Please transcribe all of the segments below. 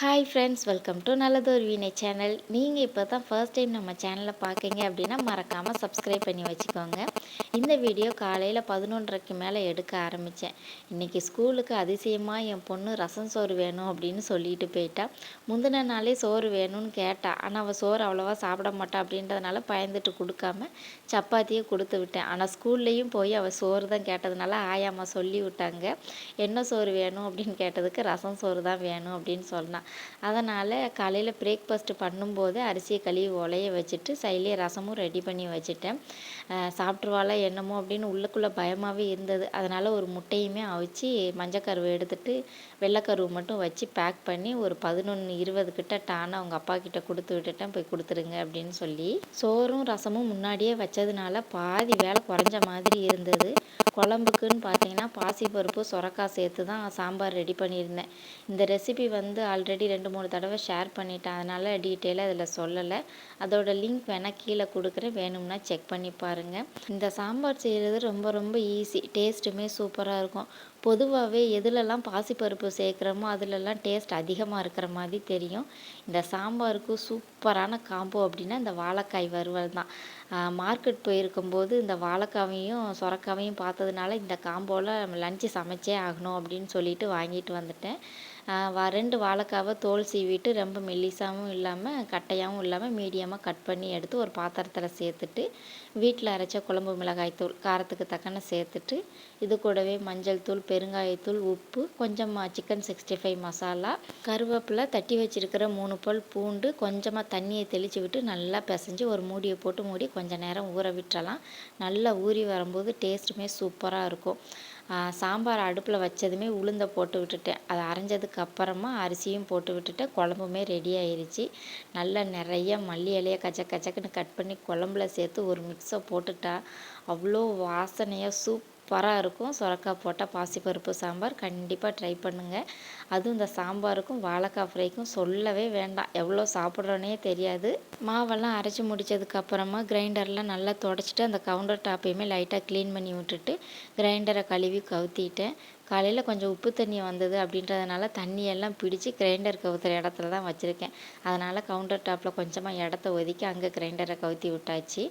Hi friends welcome to நல்லதொரு வீணை channel நீங்கள் இப்போ தான் ஃபர்ஸ்ட் டைம் நம்ம சேனலை பார்க்குறீங்க அப்படின்னா மறக்காமல் சப்ஸ்கிரைப் பண்ணி வச்சுக்கோங்க. இந்த வீடியோ காலையில் பதினொன்றரைக்கு மேலே எடுக்க ஆரம்பித்தேன் இன்றைக்கி ஸ்கூலுக்கு அதிசயமாக என் பொண்ணு ரசம் சோறு வேணும் அப்படின்னு சொல்லிட்டு போயிட்டா. முந்தின நாளே சோறு வேணும்னு கேட்டா. ஆனால் அவள் சோறு அவ்வளோவா சாப்பிட மாட்டா அப்படின்றதுனால பயந்துட்டு கொடுக்காம சப்பாத்தியே கொடுத்து விட்டேன். ஆனால் ஸ்கூல்லேயும் போய் அவள் சோறு தான் கேட்டதுனால ஆயாம்மா சொல்லி விட்டாங்க. என்ன சோறு வேணும் அப்படின்னு கேட்டதுக்கு ரசம் சோறு தான் வேணும் அப்படின்னு சொன்னான் அதனால் காலையில் பிரேக்ஃபாஸ்ட்டு பண்ணும்போது அரிசியை கழுவி உலைய வச்சுட்டு சைட்லேயே ரசமும் ரெடி பண்ணி வச்சுட்டேன். சாப்பிட்ருவாளா என்னமோ அப்படின்னு உள்ளுக்குள்ளே பயமாகவே இருந்தது. அதனால் ஒரு முட்டையுமே அவிச்சு மஞ்சக்கருவை எடுத்துட்டு வெள்ளைக்கருவு மட்டும் வச்சு பேக் பண்ணி ஒரு பதினொன்று இருபது கிட்ட டான அவங்க அப்பா கிட்ட கொடுத்து விட்டுட்டேன். போய் கொடுத்துருங்க அப்படின்னு சொல்லி சோறும் ரசமும் முன்னாடியே வச்சதுனால பாதி வேலை குறைஞ்ச மாதிரி இருந்தது. குழம்புக்குன்னு பார்த்தீங்கன்னா பாசிப்பருப்பு சுரக்காய் சேர்த்து தான் சாம்பார் ரெடி பண்ணியிருந்தேன். இந்த ரெசிபி வந்து ஆல்ரெடி ரெண்டு மூணு தடவை ஷேர் பண்ணிட்டேன். அதனால் டீட்டெயிலாக அதில் சொல்லலை. அதோட லிங்க் வேணால் கீழே கொடுக்குறேன். வேணும்னா செக் பண்ணி பாருங்கள் இந்த சாம்பார் செய்கிறது ரொம்ப ரொம்ப ஈஸி டேஸ்ட்டுமே சூப்பராக இருக்கும். பொதுவாகவே எதுலெல்லாம் பாசிப்பருப்பு சேர்க்குறோமோ அதிலெல்லாம் டேஸ்ட் அதிகமாக இருக்கிற மாதிரி தெரியும். இந்த சாம்பாருக்கு சூப்பரான காம்போ அப்படின்னா இந்த வாழைக்காய் வறுவல் தான். மார்க்கெட் போயிருக்கும்போது இந்த வாழைக்காவையும் சுரக்காவையும் பார்த்ததுனால இந்த காம்போவில் லஞ்சு சமைச்சே ஆகணும் அப்படின்னு சொல்லிட்டு வாங்கிட்டு வந்துட்டேன். ரெண்டு வாழைக்காவை தோல் சீவிட்டு ரொம்ப மெல்லிசாவும் இல்லாமல் கட்டையாகவும் இல்லாமல் மீடியமாக கட் பண்ணி எடுத்து ஒரு பாத்திரத்தில் சேர்த்துட்டு வீட்டில் அரைச்ச குழம்பு மிளகாய் தூள் காரத்துக்கு தக்கன சேர்த்துட்டு இது கூடவே மஞ்சள் தூள் பெருங்காயத்தூள் உப்பு கொஞ்சமாக சிக்கன் சிக்ஸ்டி ஃபைவ் மசாலா கருவேப்பிலை தட்டி வச்சிருக்கிற மூணு பல் பூண்டு கொஞ்சமாக தண்ணியை தெளித்து விட்டு நல்லா பிசைஞ்சு ஒரு மூடியை போட்டு மூடி கொஞ்சம் நேரம் ஊற விட்டுறலாம். நல்லா ஊறி வரும்போது டேஸ்ட்டுமே சூப்பராக இருக்கும். சாம்பார் அடுப்பில் வச்சதுமே உளுந்தை போட்டு விட்டுட்டேன். அதை அரைஞ்சதுக்கு அப்புறமா அரிசியும் போட்டு விட்டுட்டேன் குழம்புமே ரெடி ஆயிடுச்சு நல்லா நிறைய மல்லி இலையை கச்ச கச்சக்குன்னு கட் பண்ணி குழம்புல சேர்த்து ஒரு மிக்ஸை போட்டுட்டா அவ்வளோ வாசனையாக சூப் சூப்பராக இருக்கும். சுரக்காய் போட்டால் பாசிப்பருப்பு சாம்பார் கண்டிப்பாக ட்ரை பண்ணுங்கள் அதுவும் இந்த சாம்பாருக்கும் வாழைக்காய் ஃப்ரைக்கும் சொல்லவே வேண்டாம். எவ்வளோ சாப்பிட்றோன்னே தெரியாது. மாவெல்லாம் அரைச்சி முடித்ததுக்கப்புறமா கிரைண்டர்லாம் நல்லா தொடச்சிட்டு அந்த கவுண்டர் டாப்பையுமே லைட்டாக க்ளீன் பண்ணி விட்டுட்டு கிரைண்டரை கழுவி கவுத்திட்டேன். காலையில் கொஞ்சம் உப்பு தண்ணி வந்தது அப்படின்றதுனால தண்ணியெல்லாம் பிடிச்சி கிரைண்டர் கவுத்துற இடத்துல தான் வச்சுருக்கேன். அதனால் கவுண்டர் டாப்பில் கொஞ்சமாக இடத்த ஒதுக்கி அங்கே கிரைண்டரை கவுத்தி விட்டாச்சு.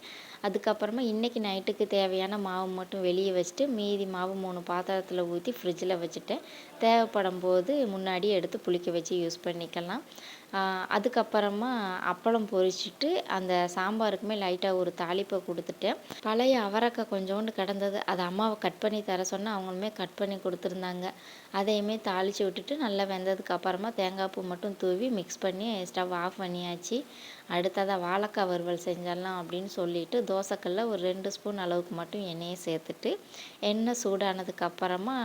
அதுக்கப்புறமா இன்றைக்கி நைட்டுக்கு தேவையான மாவு மட்டும் வெளியே வச்சுட்டு மீதி மாவு மூணு பாத்திரத்தில் ஊற்றி ஃப்ரிட்ஜில் வச்சுட்டேன் தேவைப்படும் போது முன்னாடி எடுத்து புளிக்க வச்சு யூஸ் பண்ணிக்கலாம். அதுக்கப்புறமா அப்பளம் பொரிச்சிட்டு அந்த சாம்பாருக்குமே லைட்டாக ஒரு தாளிப்பை கொடுத்துட்டேன். பழைய அவரைக்காய் கொஞ்சோண்டு கிடந்தது. அதை அம்மாவை கட் பண்ணி தர சொன்னால் அவங்களுமே கட் பண்ணி கொடுத்துருந்தாங்க. அதையுமே தாளித்து விட்டுட்டு நல்லா வெந்ததுக்கு அப்புறமா தேங்காய் பூ மட்டும் தூவி மிக்ஸ் பண்ணி ஸ்டவ் ஆஃப் பண்ணியாச்சு. அடுத்ததாக வாழைக்காய் வறுவல் செஞ்சிடலாம் அப்படின்னு சொல்லிட்டு தோசைக்கல்ல ஒரு ரெண்டு ஸ்பூன் அளவுக்கு மட்டும் எண்ணெயை சேர்த்துட்டு எண்ணெய் சூடானதுக்கு அப்புறமா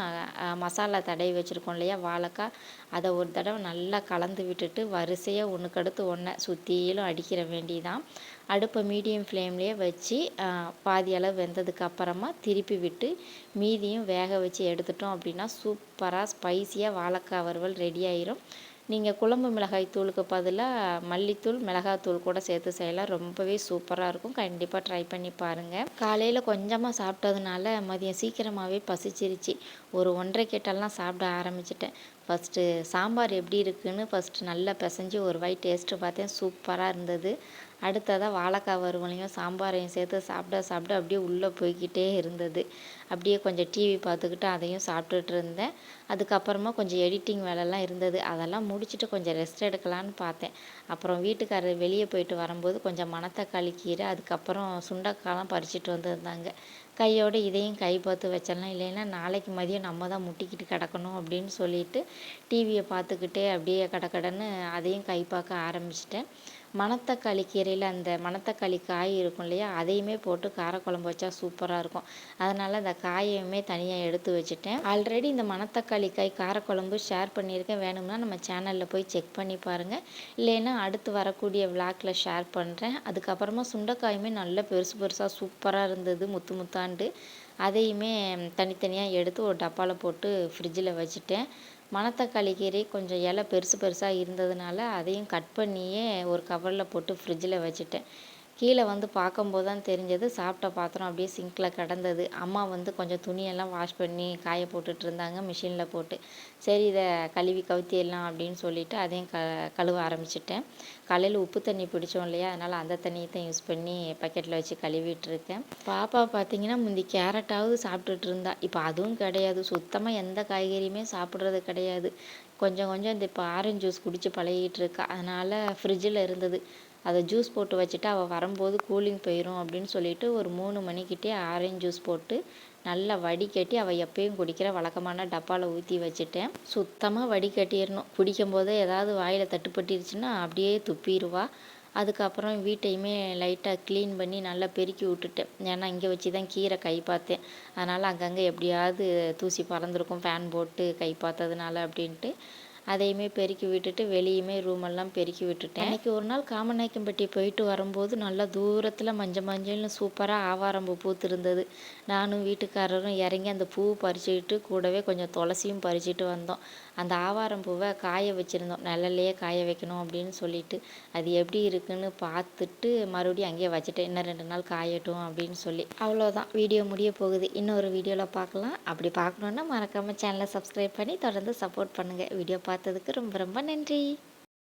மசாலா தடவி வச்சுருக்கோம் இல்லையா வாழைக்காய். அதை ஒரு தடவை நல்லா கலந்து விட்டுட்டு வரிசையாக ஒன்றுக்கு அடுத்து ஒன்றை சுற்றிலும் அடிக்கிற வேண்டிதான். அடுப்பை மீடியம் ஃப்ளேம்லேயே வச்சு பாதி அளவு வெந்ததுக்கு அப்புறமா திருப்பி விட்டு மீதியும் வேக வச்சு எடுத்துட்டோம் அப்படின்னா சூப்பராக ஸ்பைஸியாக வாழைக்காய் வறுவல் ரெடி ஆயிரும். நீங்கள் குழம்பு மிளகாய் தூளுக்கு பதிலாக மல்லித்தூள் மிளகாத்தூள் கூட சேர்த்து செய்யலாம். ரொம்பவே சூப்பராக இருக்கும். கண்டிப்பாக ட்ரை பண்ணி பாருங்கள் காலையில் கொஞ்சமாக சாப்பிட்டதுனால மதியம் சீக்கிரமாகவே பசிச்சிருச்சு. ஒரு ஒன்றரை கேட்டெல்லாம் சாப்பிட ஆரம்பிச்சிட்டேன். ஃபஸ்ட்டு சாம்பார் எப்படி இருக்குதுன்னு ஃபஸ்ட்டு நல்லா பிசைஞ்சு ஒரு வாய் டேஸ்ட்டு பார்த்தேன். சூப்பராக இருந்தது. அடுத்ததாக வாழைக்காய் வறுவலையும் சாம்பாரையும் சேர்த்து சாப்பிட சாப்பிட அப்படியே உள்ளே போய்கிட்டே இருந்தது. அப்படியே கொஞ்சம் டிவி பார்த்துக்கிட்டு அதையும் சாப்பிட்டுட்டு இருந்தேன். அதுக்கப்புறமா கொஞ்சம் எடிட்டிங் வேலைலாம் இருந்தது. அதெல்லாம் முடிச்சுட்டு கொஞ்சம் ரெஸ்ட் எடுக்கலான்னு பார்த்தேன். அப்புறம் வீட்டுக்காரர் வெளியே போயிட்டு வரும்போது கொஞ்சம் மணத்தக்காளி கீரை அதுக்கப்புறம் சுண்டக்காய்லாம் பறிச்சிட்டு வந்திருந்தாங்க. கையோடு இதையும் கை பார்த்து வச்சிடலாம். இல்லைன்னா நாளைக்கு மதியம் நம்ம தான் முட்டிக்கிட்டு கிடக்கணும் அப்படின்னு சொல்லிட்டு டிவியை பார்த்துக்கிட்டே அப்படியே கடக்கடன்னு அதையும் கை பார்க்க ஆரம்பிச்சிட்டேன். மணத்தக்காளி கீரையில் அந்த மணத்தக்காளி காய் இருக்கும் இல்லையா அதையுமே போட்டு காரக்குழம்பு வச்சா சூப்பராக இருக்கும். அதனால் அந்த காயையுமே தனியாக எடுத்து வச்சுட்டேன். ஆல்ரெடி இந்த மணத்தக்காளி காய் காரக்குழம்பு ஷேர் பண்ணியிருக்கேன். வேணும்னா நம்ம சேனலில் போய் செக் பண்ணி பாருங்கள் இல்லைன்னா அடுத்து வரக்கூடிய விளாக்கில் ஷேர் பண்ணுறேன் அதுக்கப்புறமா சுண்டைக்காயுமே நல்ல பெருசு பெருசாக சூப்பராக இருந்தது முத்து முத்தாண்டு. அதையுமே தனித்தனியாக எடுத்து ஒரு டப்பாவில் போட்டு ஃப்ரிட்ஜில் வச்சுட்டேன். மணத்தக்காளி கீரை கொஞ்சம் இலை பெருசு பெருசாக இருந்ததுனால அதையும் கட் பண்ணியே ஒரு கவரில் போட்டு ஃப்ரிட்ஜில் வச்சுட்டேன். கீழே வந்து பார்க்கும்போது தான் தெரிஞ்சது. சாப்பிட்ட பாத்திரம் அப்படியே சிங்கில் கிடந்தது. அம்மா வந்து கொஞ்சம் துணியெல்லாம் வாஷ் பண்ணி காய போட்டுட்டு இருந்தாங்க. மிஷினில் போட்டு சரி இதை கழுவி கவுத்திடலாம் அப்படின்னு சொல்லிட்டு அதையும் க கழுவ ஆரம்பிச்சிட்டேன். காலையில் உப்பு தண்ணி பிடிச்சோம் இல்லையா? அதனால் அந்த தண்ணியை தான் யூஸ் பண்ணி பக்கெட்டில் வச்சு கழுவிட்டு இருக்கேன். பாப்பா பார்த்தீங்கன்னா முந்தி கேரட்டாவது சாப்பிட்டுட்டு இருந்தா. இப்போ அதுவும் கிடையாது. சுத்தமாக எந்த காய்கறியுமே சாப்பிட்றது கிடையாது. கொஞ்சம் கொஞ்சம் இந்த இப்போ ஆரஞ்சு ஜூஸ் குடித்து பழகிட்டு இருக்கா அதனால் ஃப்ரிட்ஜில் இருந்தது. அதை ஜூஸ் போட்டு வச்சுட்டு அவள் வரும்போது கூலிங் போயிடும் அப்படின்னு சொல்லிட்டு ஒரு மூணு மணிக்கிட்டே ஆரஞ்சு ஜூஸ் போட்டு நல்லா வடிகட்டி அவள் எப்பயும் குடிக்கிற வழக்கமான டப்பாவில் ஊற்றி வச்சுட்டேன். சுத்தமாக வடிகட்டிடணும். குடிக்கும்போதே ஏதாவது வாயில் தட்டுப்பட்டுருச்சுன்னா அப்படியே துப்பிடுவா. அதுக்கப்புறம் வீட்டையுமே லைட்டாக க்ளீன் பண்ணி நல்லா பெருக்கி விட்டுட்டேன். ஏன்னா இங்கே வச்சு தான் கீரை கை பார்த்தேன். அதனால் அங்கங்கே எப்படியாவது தூசி பறந்துருக்கும். ஃபேன் போட்டு கை பார்த்ததுனால அப்படின்ட்டு அதையுமே பெருக்கி விட்டுட்டு வெளியுமே ரூமெல்லாம் பெருக்கி விட்டுட்டேன். அன்றைக்கி ஒரு நாள் காமநாயக்கம்பட்டி போயிட்டு வரும்போது நல்லா தூரத்தில் மஞ்சள் மஞ்சள்னு சூப்பராக ஆவாரம்பு பூத்திருந்தது. நானும் வீட்டுக்காரரும் இறங்கி அந்த பூ பறிச்சுக்கிட்டு கூடவே கொஞ்சம் துளசியும் பறிச்சுட்டு வந்தோம். அந்த ஆவாரம் பூவை காய வச்சுருந்தோம். நிழல்லையே காய வைக்கணும் அப்படின்னு சொல்லிட்டு அது எப்படி இருக்குன்னு பார்த்துட்டு மறுபடியும் அங்கேயே வச்சுட்டேன். இன்னும் ரெண்டு நாள் காயட்டும் அப்படின்னு சொல்லி. அவ்வளோதான். வீடியோ முடிய போகுது. இன்னொரு வீடியோவில் பார்க்கலாம். அப்படி பார்க்கணுன்னா மறக்காமல் சேனலை சப்ஸ்கிரைப் பண்ணி தொடர்ந்து சப்போர்ட் பண்ணுங்கள் வீடியோ பார்த்ததுக்கு ரொம்ப ரொம்ப நன்றி.